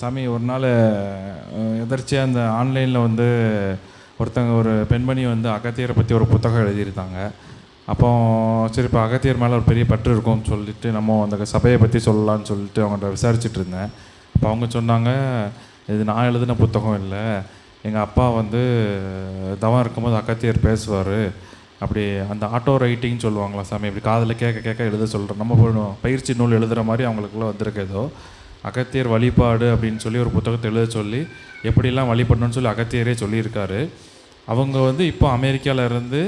சாமி ஒரு நாள் எதர்ச்சியாக அந்த ஆன்லைனில் வந்து ஒருத்தங்க ஒரு பெண்மணி வந்து அகத்தியரை பற்றி ஒரு புத்தகம் எழுதியிருந்தாங்க அப்போ சரி இப்போ அகத்தியர் மேலே ஒரு பெரிய பற்று இருக்கும்னு சொல்லிட்டு நம்ம அந்த சபையை பற்றி சொல்லலாம்னு சொல்லிட்டு அவங்கள்ட்ட விசாரிச்சுட்டு இருந்தேன். அப்போ அவங்க சொன்னாங்க இது நான் எழுதின புத்தகம் இல்லை. எங்கள் அப்பா வந்து தவம் இருக்கும்போது அகத்தியர் பேசுவார். அப்படி அந்த ஆட்டோ ரைட்டிங் சொல்லுவாங்களா சாமி இப்படி காதில் கேட்க கேட்க எழுத சொல்கிறோம் நம்ம பயிற்சி நூல் எழுதுகிற மாதிரி அவங்களுக்குள்ள வந்திருக்கு ஏதோ. அகத்தியர் வழிபாடு அப்படின்னு சொல்லி ஒரு புத்தகத்தை எழுத சொல்லி எப்படிலாம் வழிபடணும்னு சொல்லி அகத்தியரே சொல்லியிருக்காரு. அவங்க வந்து இப்போ அமெரிக்காவில் இருந்து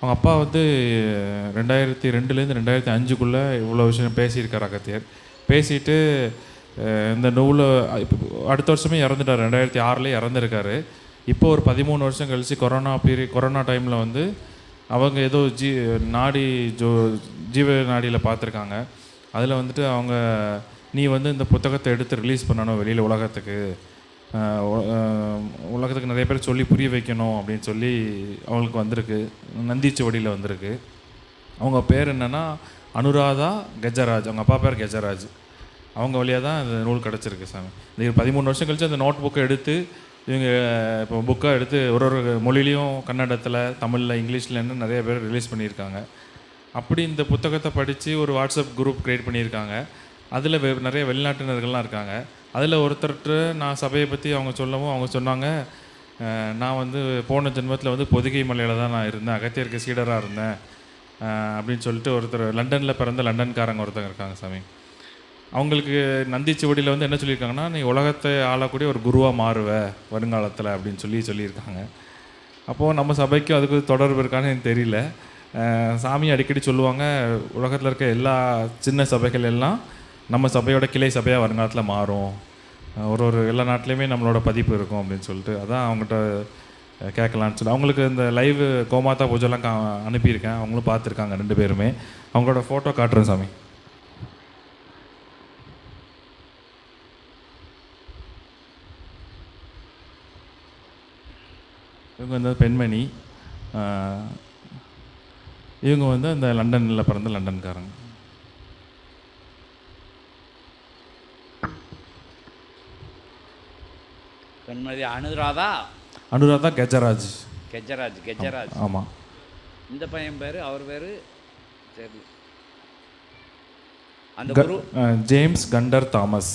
அவங்க அப்பா வந்து ரெண்டாயிரத்தி ரெண்டுலேருந்து ரெண்டாயிரத்தி அஞ்சுக்குள்ளே இவ்வளோ விஷயம் பேசியிருக்கார் அகத்தியர். பேசிட்டு இந்த நூலை இப்போ அடுத்த வருஷமே இறந்துட்டார். ரெண்டாயிரத்தி ஆறுலேயே இறந்துருக்காரு. இப்போ ஒரு பதிமூணு வருஷம் கழித்து கொரோனா பீரியட் கொரோனா டைமில் வந்து அவங்க ஏதோ ஜீ நாடி ஜோ ஜீவ நாடியில் பார்த்துருக்காங்க. அதில் வந்துட்டு அவங்க நீ வந்து இந்த புத்தகத்தை எடுத்து ரிலீஸ் பண்ணணும் வெளியில் உலகத்துக்கு. உலகத்துக்கு நிறைய பேர் சொல்லி புரிய வைக்கணும் அப்படின்னு சொல்லி அவங்களுக்கு வந்திருக்கு. நந்திச்சுவடியில் வந்திருக்கு. அவங்க பேர் என்னன்னா அனுராதா கஜராஜ். அவங்க அப்பா பேர் கஜராஜ். அவங்க வழியாக தான் இந்த நூல் கிடச்சிருக்கு சாமி. இந்த பதிமூணு வருஷம் கழித்து அந்த நோட் புக்கை எடுத்து இவங்க இப்போ புக்காக எடுத்து ஒரு ஒரு மொழிலையும் கன்னடத்தில் தமிழில் இங்கிலீஷ்லன்னு நிறைய பேர் ரிலீஸ் பண்ணியிருக்காங்க. அப்படி இந்த புத்தகத்தை படித்து ஒரு வாட்ஸ்அப் குரூப் க்ரியேட் பண்ணியிருக்காங்க. அதில் வெ நிறைய வெளிநாட்டினர்கள்லாம் இருக்காங்க. அதில் ஒருத்தர்கிட்ட நான் சபையை பற்றி அவங்க சொல்லவும் அவங்க சொன்னாங்க. நான் வந்து போன ஜென்மத்தில் வந்து பொதுகை மலையில் தான் நான் இருந்தேன். அகத்தியருக்கு சீடராக இருந்தேன். அப்படின்னு சொல்லிட்டு ஒருத்தர் லண்டனில் பிறந்த லண்டன்காரங்க ஒருத்தங்க இருக்காங்க சாமி. அவங்களுக்கு நந்திச்சுவடியில் வந்து என்ன சொல்லியிருக்காங்கன்னா நீ உலகத்தை ஆளக்கூடிய ஒரு குருவாக மாறுவ வருங்காலத்தில் அப்படின்னு சொல்லி சொல்லியிருக்காங்க. அப்போது நம்ம சபைக்கும் அதுக்கு தொடர்பு இருக்கான்னு எனக்கு தெரியல. சாமி அடிக்கடி சொல்லுவாங்க உலகத்தில் இருக்க எல்லா சின்ன சபைகள் எல்லாம் நம்ம சபையோட கிளை சபையாக வருங்காலத்தில் மாறும். ஒரு ஒரு எல்லா நாட்டிலையுமே நம்மளோட பதிப்பு இருக்கும் அப்படின்னு சொல்லிட்டு. அதான் அவங்ககிட்ட கேட்கலான்னு சொல்லி. அவங்களுக்கு இந்த லைவ் கோமாதா பூஜைலாம் கா அனுப்பியிருக்கேன். அவங்களும் பார்த்துருக்காங்க ரெண்டு பேருமே. அவங்களோட ஃபோட்டோ காட்டுறேன் சாமி. இவங்க வந்து பெண்மணி. இவங்க வந்து அந்த லண்டனில் பிறந்த லண்டன்காரங்க. பெண்மதி அனுராதா? அனுராதா கஜராஜ். கெஜராஜ் கெஜராஜ். ஆமாம் இந்த பையன் பேர் அவர் பேர் சரி அந்த குரு? James Kandar Thomas.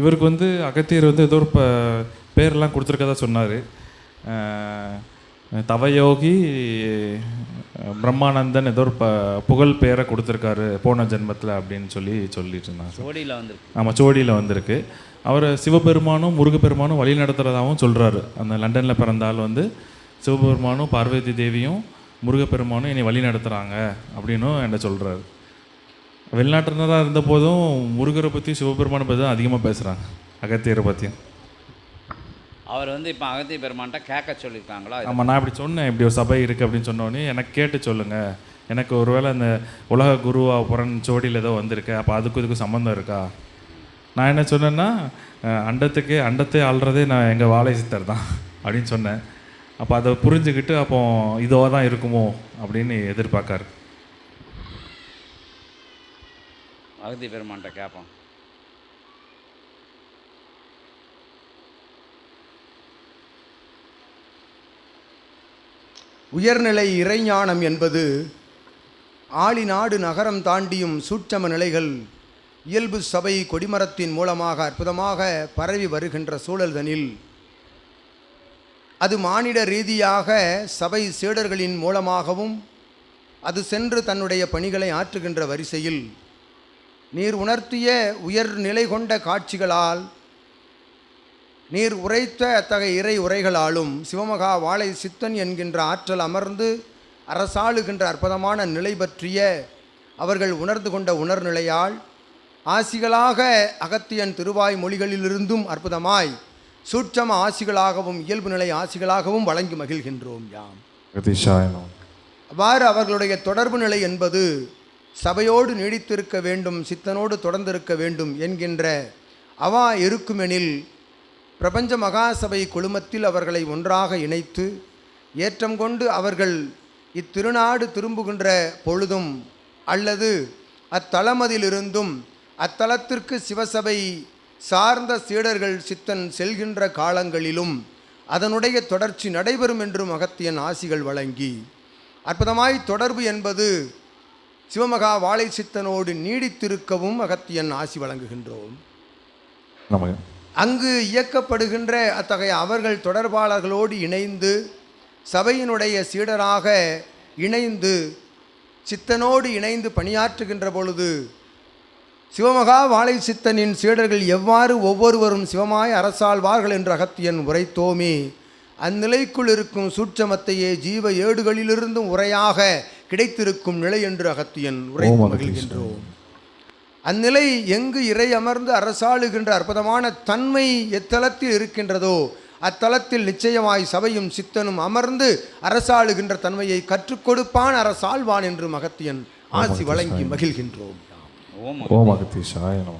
இவருக்கு வந்து அகத்தியர் வந்து ஏதோ ஒரு ப பேரெல்லாம் கொடுத்துருக்கதா சொன்னார். தவயோகி பிரம்மானந்தன் ஏதோ ஒரு ப புகழ் பேரை கொடுத்துருக்காரு போன ஜென்மத்தில் அப்படின்னு சொல்லி சொல்லிட்டு இருந்தாங்க. சோடியில் வந்திருக்கு. ஆமாம் சோடியில் வந்திருக்கு. அவரை சிவபெருமானும் முருகப்பெருமானும் வழி நடத்துகிறதாகவும் சொல்கிறாரு அந்த லண்டனில் பிறந்த ஆள் வந்து சிவபெருமானும் பார்வதி தேவியும் முருகப்பெருமானும் என்னை வழி நடத்துகிறாங்க அப்படின்னும் என்கிட்ட சொல்கிறாரு வெளிநாட்டினராக இருந்த போதும் முருகரை பற்றி சிவபெருமானை பற்றி தான் அதிகமாக பேசுகிறாங்க அகத்தியரை பற்றியும் அவர் வந்து இப்போ அகத்திய பெருமான்ட்ட கேட்க சொல்லியிருக்காங்களா? ஆமாம் நான் இப்படி சொன்னேன் இப்படி ஒரு சபை இருக்குது அப்படின்னு சொன்னோடனே எனக்கு கேட்டு சொல்லுங்கள் எனக்கு ஒருவேளை அந்த உலக குருவா புறன் சோடியில் ஏதோ வந்திருக்கு அப்போ அதுக்கும் இதுக்கும் சம்மந்தம் இருக்கா? நான் என்ன சொன்னேன்னா அண்டத்துக்கே அண்டத்தை ஆள்றதே நான் எங்கள் வாழை சித்தர் தான் அப்படின்னு சொன்னேன். அப்போ அதை புரிஞ்சுக்கிட்டு அப்போ இதோ தான் இருக்குமோ அப்படின்னு எதிர்பார்க்காரு. அகத்திய பெருமான்ட்ட கேட்போம். உயர்நிலை இறைஞானம் என்பது ஆளிநாடு நகரம் தாண்டியும் சூட்சம நிலைகள் இயல்பு சபை கொடிமரத்தின் மூலமாக அற்புதமாக பரவி வருகின்ற சூழல்தனில். அது மானிட ரீதியாக சபை சீடர்களின் மூலமாகவும் அது சென்று தன்னுடைய பணிகளை ஆற்றுகின்ற வரிசையில். நீர் உணர்த்திய உயர் நிலை கொண்ட காட்சிகளால் நீர் உரைத்த அத்தகைய இறை உரைகளாலும் சிவமகா வாழை சித்தன் என்கின்ற ஆற்றல் அமர்ந்து அரசாளுகின்ற அற்புதமான நிலை பற்றிய அவர்கள் உணர்ந்து கொண்ட உணர்நிலையால் ஆசிகளாக அகத்தியன் திருவாய் மொழிகளிலிருந்தும் அற்புதமாய் சூட்சம ஆசிகளாகவும் இயல்பு நிலை ஆசிகளாகவும் வழங்கி மகிழ்கின்றோம் யாம். அவ்வாறு அவர்களுடைய தொடர்பு நிலை என்பது சபையோடு நீடித்திருக்க வேண்டும் சித்தனோடு தொடர்ந்திருக்க வேண்டும் என்கின்ற அவா இருக்குமெனில் பிரபஞ்ச மகாசபை குழுமத்தில் அவர்களை ஒன்றாக இணைத்து ஏற்றம் கொண்டு அவர்கள் இத்திருநாடு திரும்புகின்ற பொழுதும் அல்லது அத்தலமதிலிருந்தும் அத்தலத்திற்கு சிவசபை சார்ந்த சீடர்கள் சித்தன் செல்கின்ற காலங்களிலும் அதனுடைய தொடர்ச்சி நடைபெறும் என்றும் அகத்தியன் ஆசிகள் வழங்கி அற்புதமாய் தொடர்பு என்பது சிவமகா வாழை சித்தனோடு நீடித்திருக்கவும் அகத்தியன் ஆசி வழங்குகின்றோம். நமக்கு அங்கு இயக்கப்படுகின்ற அத்தகைய அவர்கள் தொடர்பாளர்களோடு இணைந்து சபையினுடைய சீடராக இணைந்து சித்தனோடு இணைந்து பணியாற்றுகின்ற பொழுது சிவமகா வாழை சித்தனின் சீடர்கள் எவ்வாறு ஒவ்வொருவரும் சிவமாய் அரசாழ்வார்கள் என்று அகத்தியன் உரைத்தோமே அந்நிலைக்குள் இருக்கும் சூட்சமத்தையே ஜீவ ஏடுகளிலிருந்தும் உரையாக கிடைத்திருக்கும் நிலை என்று அகத்தியன் ஓம் மகிழ்கின்றோம். அந்நிலை எங்கு இறை அமர்ந்து அரசாளுகின்ற அற்புதமான தன்மை எத்தலத்தில் இருக்கின்றதோ அத்தலத்தில் நிச்சயமாய் சபையும் சித்தனும் அமர்ந்து அரசாளுகின்ற தன்மையை கற்றுக் கொடுப்பான் அரசாழ்வான் என்று மகத்தியன் ஆசி வழங்கி மகிழ்கின்றோம். ஓம் ஓம் அகத்தீஷாய நம.